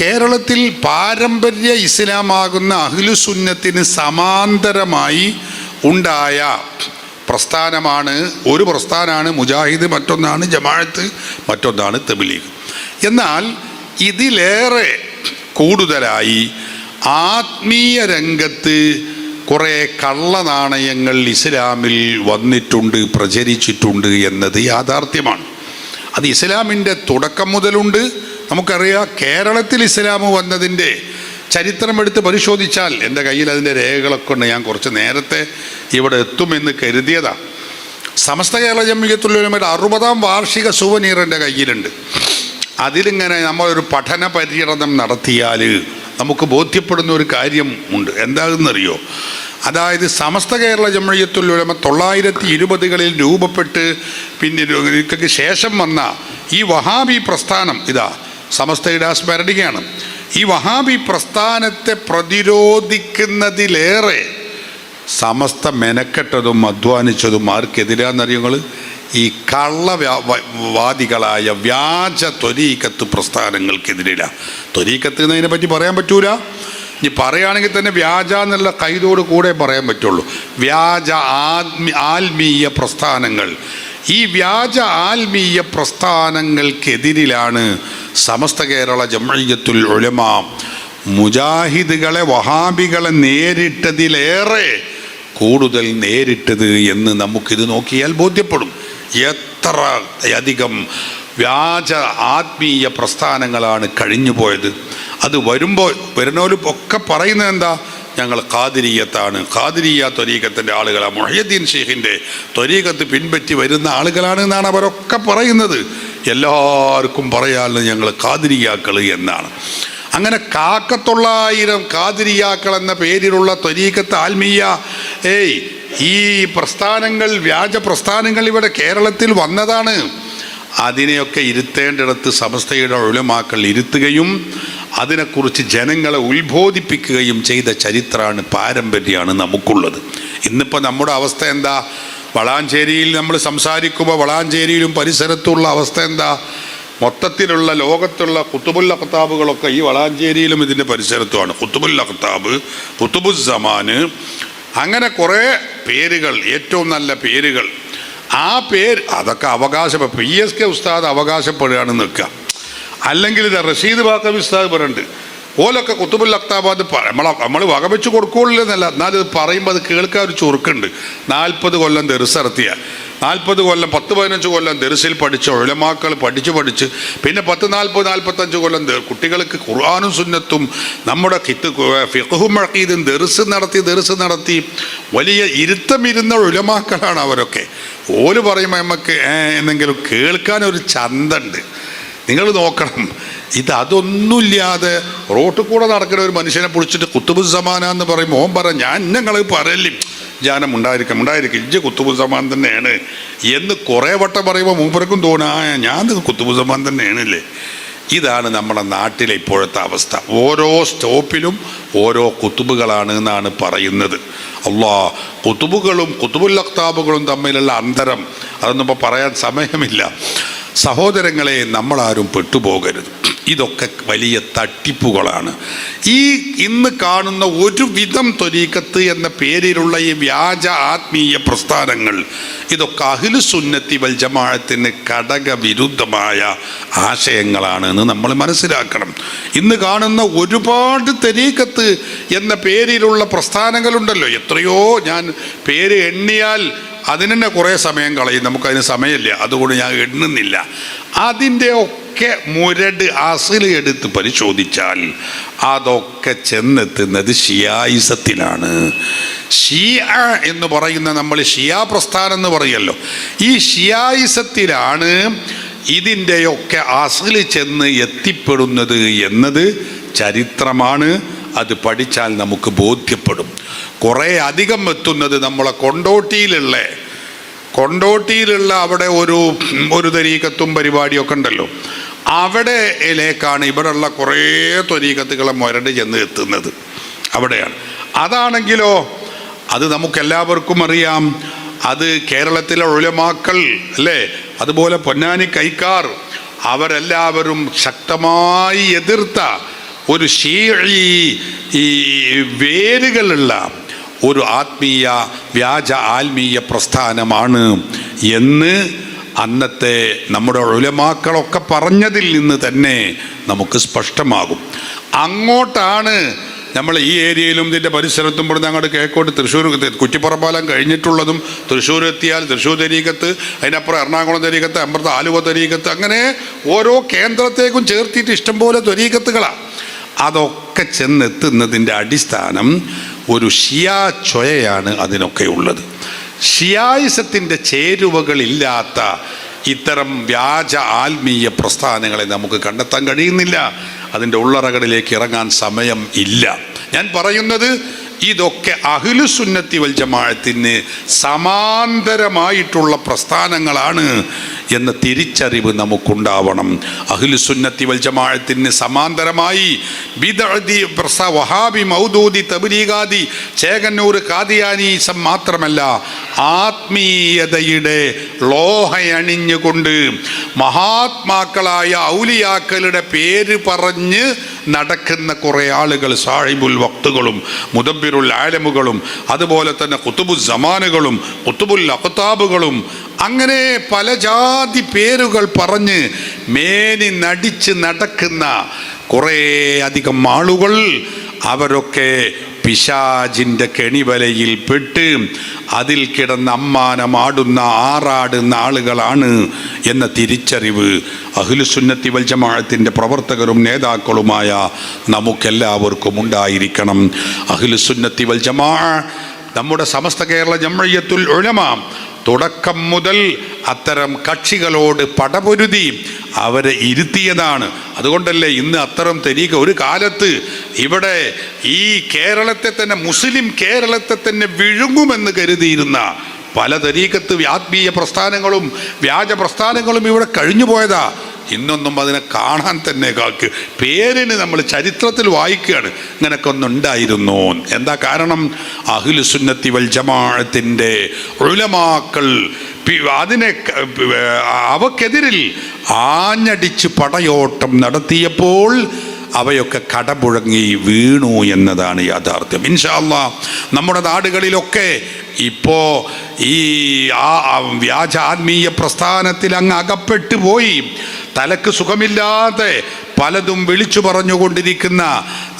കേരളത്തിൽ പാരമ്പര്യ ഇസ്ലാമാകുന്ന അഹ്ലുസുന്നത്തിന് സമാന്തരമായി ഉണ്ടായ പ്രസ്ഥാനമാണ് ഒരു പ്രസ്ഥാനമാണ് മുജാഹിദ് മറ്റൊന്നാണ് ജമാഅത്ത് മറ്റൊന്നാണ് തബ്ലീഗ്. എന്നാൽ ഇതിലേറെ കൂടുതലായി ആത്മീയ രംഗത്ത് കുറേ കള്ളനാണയങ്ങൾ ഇസ്ലാമിൽ വന്നിട്ടുണ്ട് പ്രചരിച്ചിട്ടുണ്ട് എന്നത് യാഥാർത്ഥ്യമാണ്. അത് ഇസ്ലാമിന്റെ തുടക്കം മുതലുണ്ട് നമുക്കറിയാം കേരളത്തിൽ ഇസ്ലാം വന്നതിന്റെ ചരിത്രമെടുത്ത് പരിശോധിച്ചാൽ എന്റെ കയ്യിൽ അതിന്റെ രേഖകളൊക്കെ ഉണ്ട്. ഞാൻ കുറച്ച് നേരത്തെ ഇവിടെ എത്തുമെന്ന് കരുതിയതാണ് സമസ്ത കേരള ജമ്മികത്തുള്ളവരുടെ അറുപതാം വാർഷിക സുവനീർ എന്റെ കയ്യിലുണ്ട്. അതിലിങ്ങനെ നമ്മളൊരു പഠന പര്യടനം നടത്തിയാൽ നമുക്ക് ബോധ്യപ്പെടുന്ന ഒരു കാര്യം ഉണ്ട്. എന്താണെന്നറിയോ അതായത് സമസ്ത കേരള ജമഴിയത്തുലമ തൊള്ളായിരത്തി ഇരുപതുകളിൽ രൂപപ്പെട്ട് പിന്നെ ശേഷം വന്ന ഈ വഹാബി പ്രസ്ഥാനം ഇതാ. സമസ്തയുടെ ആ സ്മരണികയാണ് ഈ വഹാബി പ്രസ്ഥാനത്തെ പ്രതിരോധിക്കുന്നതിലേറെ സമസ്ത മെനക്കെട്ടതും അധ്വാനിച്ചതും ആർക്കെതിരാന്നറിയങ്ങൾ ഈ കള്ള വ്യാ- വ- വാദികളായ വ്യാജ ത്വരീക്കത്ത് പ്രസ്ഥാനങ്ങൾക്കെതിരില്ല ത്വരീക്കത്ത് എന്നതിനെ പറ്റി പറയാൻ പറ്റൂല. ഇനി പറയുകയാണെങ്കിൽ തന്നെ വ്യാജ എന്നുള്ള കൈതോട് കൂടെ പറയാൻ പറ്റുള്ളൂ. വ്യാജ ആത്മീ ആത്മീയ പ്രസ്ഥാനങ്ങൾ ഈ വ്യാജ ആത്മീയ പ്രസ്ഥാനങ്ങൾക്കെതിരിലാണ് സമസ്ത കേരള ജമ്മയ്യത്തുൽ ഉലമ മുജാഹിദുകളെ വഹാബികളെ നേരിട്ടതിലേറെ കൂടുതൽ നേരിട്ടത് എന്ന് നമുക്കിത് നോക്കിയാൽ ബോധ്യപ്പെടും. എത്ര അധികം വ്യാജ ആത്മീയ പ്രസ്ഥാനങ്ങളാണ് കഴിഞ്ഞു പോയത് അത് വരുമ്പോൾ വരുന്നവരും ഒക്കെ പറയുന്നത് എന്താ? ഞങ്ങൾ ഖാദിരിയത്താണ്. ഖാദിരിയ ത്വരീകത്തിന്റെ ആളുകളാണ് മൊഹീദ്ദീൻ ഷെയ്ഖിന്റെ ത്വരീകത്ത് പിൻപറ്റി വരുന്ന ആളുകളാണ് എന്നാണ് അവരൊക്കെ പറയുന്നത്. എല്ലാവർക്കും പറയാനുള്ളത് ഞങ്ങൾ ഖാദിരിയാക്കൾ എന്നാണ്. അങ്ങനെ കാക്കത്തൊള്ളായിരം കാതിരിയാക്കൾ എന്ന പേരിലുള്ള ത്വരീക്കത്ത് ആത്മീയ ഏയ് ഈ പ്രസ്ഥാനങ്ങൾ വ്യാജ പ്രസ്ഥാനങ്ങൾ ഇവിടെ കേരളത്തിൽ വന്നതാണ്. അതിനെയൊക്കെ ഇരുത്തേണ്ടിടത്ത് സമസ്തയുടെ ഒഴിമാക്കൾ ഇരുത്തുകയും അതിനെക്കുറിച്ച് ജനങ്ങളെ ഉത്ബോധിപ്പിക്കുകയും ചെയ്ത ചരിത്രമാണ് പാരമ്പര്യമാണ് നമുക്കുള്ളത്. ഇന്നിപ്പോൾ നമ്മുടെ അവസ്ഥ എന്താ? വളാഞ്ചേരിയിൽ നമ്മൾ സംസാരിക്കുമ്പോൾ വളാഞ്ചേരിയിലും പരിസരത്തുള്ള അവസ്ഥ എന്താ? മൊത്തത്തിലുള്ള ലോകത്തുള്ള കുത്തുബുൽ അഖ്താബുകളൊക്കെ ഈ വളാഞ്ചേരിയിലും ഇതിന്റെ പരിസരത്തുമാണ്. കുത്തുബുൽ അഖ്താബ് കുത്തുബുസമാന് അങ്ങനെ കുറേ പേരുകൾ ഏറ്റവും നല്ല പേരുകൾ. ആ പേര് അതൊക്കെ അവകാശം പി എസ് കെ ഉസ്താദ് അവകാശപ്പെടുകയാണ് നിൽക്കുക. അല്ലെങ്കിൽ ഇത് റഷീദ് ബാക്കബി പറയുന്നുണ്ട് ഓലൊക്കെ കുത്തുബുൽ അക്താബാദ് നമ്മൾ നമ്മൾ വകവെച്ച് കൊടുക്കുകയുള്ളതെന്നല്ല എന്നാലും ഇത് പറയുമ്പോൾ അത് കേൾക്കാൻ ഒരു ചുരുക്കുണ്ട് നാൽപ്പത് കൊല്ലം ദെറിസറത്തിയ നാൽപ്പത് കൊല്ലം പത്ത് പതിനഞ്ച് കൊല്ലം ദെറിസിൽ പഠിച്ച ഒഴമാക്കൾ പഠിച്ച് പഠിച്ച് പിന്നെ പത്ത് നാൽപ്പത് നാൽപ്പത്തഞ്ച് കൊല്ലം കുട്ടികൾക്ക് ഖുർആാനും സുന്നത്തും നമ്മുടെ കിത്ത് ഫിഖും മഴക്കീതും ദെറിസ് നടത്തി ദെറിസ് നടത്തി. വലിയ ഇരുത്തമിരുന്ന ഉലമാക്കളാണ് അവരൊക്കെ. ഓൽ പറയുമ്പോൾ നമുക്ക് എന്തെങ്കിലും കേൾക്കാൻ ഒരു ചന്തണ്ട്. നിങ്ങൾ നോക്കണം. ഇത് അതൊന്നുമില്ലാതെ റോട്ടിൽ കൂടെ നടക്കുന്ന ഒരു മനുഷ്യനെ പിടിച്ചിട്ട് കുത്തുബു സമാന എന്ന് പറയും. ഓൻ പറ ഞാൻ ഞങ്ങൾ പറയല്ലേ ജാനം ഉണ്ടായിരിക്കും ഉണ്ടായിരിക്കും ഇജ്ജ് കുത്തുബു സമാൻ തന്നെയാണ്. എന്ന് കുറേ വട്ടം പറയുമ്പോൾ മൂപ്പർക്കും തോന്നുക ആ ഞാൻ കുത്തുബു സമാൻ തന്നെയാണല്ലേ. ഇതാണ് നമ്മുടെ നാട്ടിലെ ഇപ്പോഴത്തെ അവസ്ഥ. ഓരോ സ്റ്റോപ്പിലും ഓരോ കുത്തുബുകളാണ് എന്നാണ് പറയുന്നത്. അള്ളാ കുത്തുബുകളും കുത്തുബുൽ അക്താബുകളും തമ്മിലുള്ള അന്തരം അതൊന്നും ഇപ്പോൾ പറയാൻ സമയമില്ല. സഹോദരങ്ങളെ നമ്മളാരും പെട്ടുപോകരുത്. ഇതൊക്കെ വലിയ തട്ടിപ്പുകളാണ്. ഈ ഇന്ന് കാണുന്ന ഒരു വിധം തൊരീക്കത്ത് എന്ന പേരിലുള്ള ഈ വ്യാജ ആത്മീയ പ്രസ്ഥാനങ്ങൾ ഇതൊക്കെ അഹിലു സുന്നത്തി വൽ ജമാഅത്തിന് ഘടകവിരുദ്ധമായ ആശയങ്ങളാണ് എന്ന് നമ്മൾ മനസ്സിലാക്കണം. ഇന്ന് കാണുന്ന ഒരുപാട് തെരീക്കത്ത് എന്ന പേരിലുള്ള പ്രസ്ഥാനങ്ങളുണ്ടല്ലോ. എത്രയോ ഞാൻ പേര് എണ്ണിയാൽ അതിന് തന്നെ കുറേ സമയം കളയും. നമുക്കതിന് സമയമില്ല. അതുകൊണ്ട് ഞാൻ എണ്ണുന്നില്ല. അതിന്റെ ഒക്കെ മുരട് അസിൽ എടുത്ത് പരിശോധിച്ചാൽ അതൊക്കെ ചെന്നെത്തുന്നത് ഷിയായിസത്തിലാണ് ഷിയ എന്ന് പറയുന്ന നമ്മൾ ഷിയാ പ്രസ്ഥാനം എന്ന് പറയല്ലോ. ഈ ഷിയായിസത്തിലാണ് ഇതിന്റെയൊക്കെ അസിൽ ചെന്ന് എത്തിപ്പെടുന്നത് എന്നത് ചരിത്രമാണ്. അത് പഠിച്ചാൽ നമുക്ക് ബോധ്യപ്പെടും. കുറേ അധികം എത്തുന്നത് നമ്മളെ കൊണ്ടോട്ടിയിലുള്ള കൊണ്ടോട്ടിയിലുള്ള അവിടെ ഒരു ഒരു തരീക്കത്തും പരിപാടിയൊക്കെ ഉണ്ടല്ലോ. അവിടെയിലേക്കാണ് ഇവിടെയുള്ള കുറേ തൊരീക്കത്തുകളെ മുരട് ചെന്ന് എത്തുന്നത്. അവിടെയാണ്. അതാണെങ്കിലോ അത് നമുക്കെല്ലാവർക്കും അറിയാം. അത് കേരളത്തിലെ ഉലമാക്കൾ അല്ലേ? അതുപോലെ പൊന്നാനി കൈക്കാർ അവരെല്ലാവരും ശക്തമായി എതിർത്ത ഒരു ഷീഴി ഈ വേരുകളുള്ള ഒരു ആത്മീയ വ്യാജ ആത്മീയ പ്രസ്ഥാനമാണ് എന്ന് അന്നത്തെ നമ്മുടെ ഉലമാക്കളൊക്കെ പറഞ്ഞതിൽ നിന്ന് തന്നെ നമുക്ക് സ്പഷ്ടമാകും. അങ്ങോട്ടാണ് നമ്മൾ ഈ ഏരിയയിലും ഇതിന്റെ പരിസരത്തും പറഞ്ഞ് അങ്ങോട്ട് കേക്കോട്ട് തൃശ്ശൂർ കുറ്റിപ്പുറപ്പാലം കഴിഞ്ഞിട്ടുള്ളതും തൃശ്ശൂർ എത്തിയാൽ തൃശ്ശൂർ തരീക്കത്ത് അതിനപ്പുറം എറണാകുളം തരീക്കത്ത് അമ്പലത്ത് ആലുവ തരീക്കത്ത് അങ്ങനെ ഓരോ കേന്ദ്രത്തേക്കും ചേർത്തിയിട്ട് ഇഷ്ടംപോലെ ത്വരീക്കത്തുകളാണ് അതൊക്കെ ചെന്നെത്തുന്നതിന്റെ അടിസ്ഥാനം ഒരു ഷിയാ ചൊയയാണ് അതിനൊക്കെ ഉള്ളത്. ഷിയായിസത്തിന്റെ ചേരുവകളില്ലാത്ത ഇത്തരം വ്യാജ ആത്മീയ പ്രസ്ഥാനങ്ങളെ നമുക്ക് കണ്ടെത്താൻ കഴിയുന്നില്ല. അതിന്റെ ഉള്ളറകളിലേക്ക് ഇറങ്ങാൻ സമയം ഇല്ല. ഞാൻ പറയുന്നത് ഇതൊക്കെ അഹിലുസുന്നത്തി വൽ ജമാഅത്തിന് സമാന്തരമായിട്ടുള്ള പ്രസ്ഥാനങ്ങളാണ് എന്ന തിരിച്ചറിവ് നമുക്കുണ്ടാവണം. അഹിലുസുന്നത്തി വൽ ജമാഅത്തിന് സമാന്തരമായി പ്രസ വഹാബി മൗദൂദി തബ്ലീഗാദി ചേകന്നൂർ കാദിയാനി മാത്രമല്ല ആത്മീയതയുടെ ലോഹയണിഞ്ഞുകൊണ്ട് മഹാത്മാക്കളായ ഔലിയാക്കളുടെ പേര് പറഞ്ഞ് നടക്കുന്ന കുറേ ആളുകൾ സാഹിബുൽ വക്തുകളും മുദബിറുൽ ആലമുകളും അതുപോലെ തന്നെ കുത്തുബു സമാനുകളും കുത്തുബുൽ അഖ്താബുകളും അങ്ങനെ പല ജാതി പേരുകൾ പറഞ്ഞ് മേനി നടിച്ച് നടക്കുന്ന കുറേ അധികം ആളുകൾ അവരൊക്കെ പിശാജിന്റെ കെണിവലയിൽ പെട്ട് അതിൽ കിടന്ന് അമ്മാനമാടുന്ന ആറാടുന്ന ആളുകളാണ് എന്ന തിരിച്ചറിവ് അഖിലുസുന്നത്തി വൽ ജമാഅത്തിന്റെ പ്രവർത്തകരും നേതാക്കളുമായ നമുക്കെല്ലാവർക്കും ഉണ്ടായിരിക്കണം. അഖിലുസുന്നത്തി വൽ ജമാ നമ്മുടെ സമസ്ത കേരള ജമ്മയ്യത്തുൽ ഒഴമാം തുടക്കം മുതൽ അത്തരം കക്ഷികളോട് പടപൊരുതി അവരെ ഇരുത്തിയതാണ്. അതുകൊണ്ടല്ലേ ഇന്ന് അത്തരം തെരീക ഒരു കാലത്ത് ഇവിടെ ഈ കേരളത്തെ തന്നെ മുസ്ലിം കേരളത്തെ തന്നെ വിഴുങ്ങുമെന്ന് കരുതിയിരുന്ന പല തരീക്കത്ത് ആത്മീയ പ്രസ്ഥാനങ്ങളും വ്യാജ പ്രസ്ഥാനങ്ങളും ഇവിടെ കഴിഞ്ഞു പോയതാ ഇന്നൊന്നും അതിനെ കാണാൻ തന്നെ കാക്ക്. പേരിന് നമ്മൾ ചരിത്രത്തിൽ വായിക്കുകയാണ്. ഇങ്ങനൊക്കെ ഒന്നുണ്ടായിരുന്നു എന്താ കാരണം? അഖിലുസുന്നത്തി വൽ ജമാഅത്തിന്റെ ഉലമാക്കൾ അതിനെ അവക്കെതിരിൽ ആഞ്ഞടിച്ച് പടയോട്ടം നടത്തിയപ്പോൾ അവയൊക്കെ കടപുഴങ്ങി വീണു എന്നതാണ് യാഥാർത്ഥ്യം. ഇൻഷാല്ല നമ്മുടെ നാടുകളിലൊക്കെ ഇപ്പോൾ ഈ ആ വ്യാജ ആത്മീയ പ്രസ്ഥാനത്തിൽ അങ്ങ് അകപ്പെട്ടു പോയി തലക്ക് സുഖമില്ലാതെ പലതും വിളിച്ചു പറഞ്ഞുകൊണ്ടിരിക്കുന്ന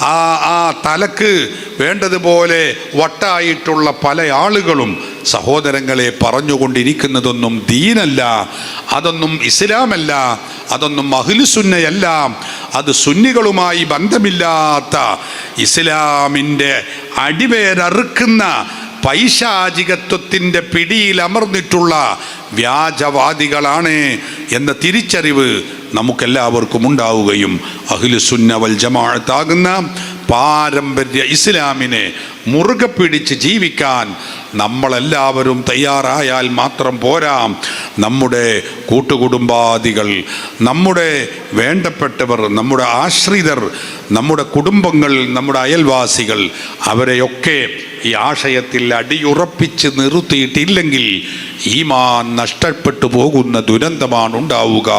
ആ ആ തലക്ക് വേണ്ടതുപോലെ വട്ടായിട്ടുള്ള പല ആളുകളും സഹോദരങ്ങളെ പറഞ്ഞുകൊണ്ടിരിക്കുന്നതൊന്നും ദീനല്ല അതൊന്നും ഇസ്ലാമല്ല അതൊന്നും അഹിലുസുന്നയല്ല അത് സുന്നികളുമായി ബന്ധമില്ലാത്ത ഇസ്ലാമിന്റെ അടിവേരറുക്കുന്ന പൈശാചികത്വത്തിന്റെ പിടിയിൽ അമർന്നിട്ടുള്ള വ്യാജവാദികളാണ് എന്ന തിരിച്ചറിവ് നമുക്കെല്ലാവർക്കും ഉണ്ടാവുകയും അഖിലുസുന്നവൽ ജമാഅത്താകുന്ന പാരമ്പര്യ ഇസ്ലാമിനെ മുറുകെ പിടിച്ച് ജീവിക്കാൻ നമ്മളെല്ലാവരും തയ്യാറായാൽ മാത്രം പോരാ. നമ്മുടെ കൂട്ടുകുടുംബാദികൾ നമ്മുടെ വേണ്ടപ്പെട്ടവർ നമ്മുടെ ആശ്രിതർ നമ്മുടെ കുടുംബങ്ങൾ നമ്മുടെ അയൽവാസികൾ അവരെയൊക്കെ ഈ ആശയത്തിൽ അടിയുറപ്പിച്ച് നിർത്തിയിട്ടില്ലെങ്കിൽ ഈമാൻ നഷ്ടപ്പെട്ടു പോകുന്ന ദുരന്തമാണ് ഉണ്ടാവുക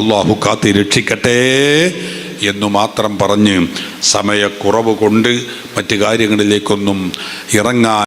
അള്ളാഹു കാത്തി രക്ഷിക്കട്ടെ. എന്നു മാത്രം പറഞ്ഞ് സമയക്കുറവ് കൊണ്ട് മറ്റു കാര്യങ്ങളിലേക്കൊന്നും ഇറങ്ങാൻ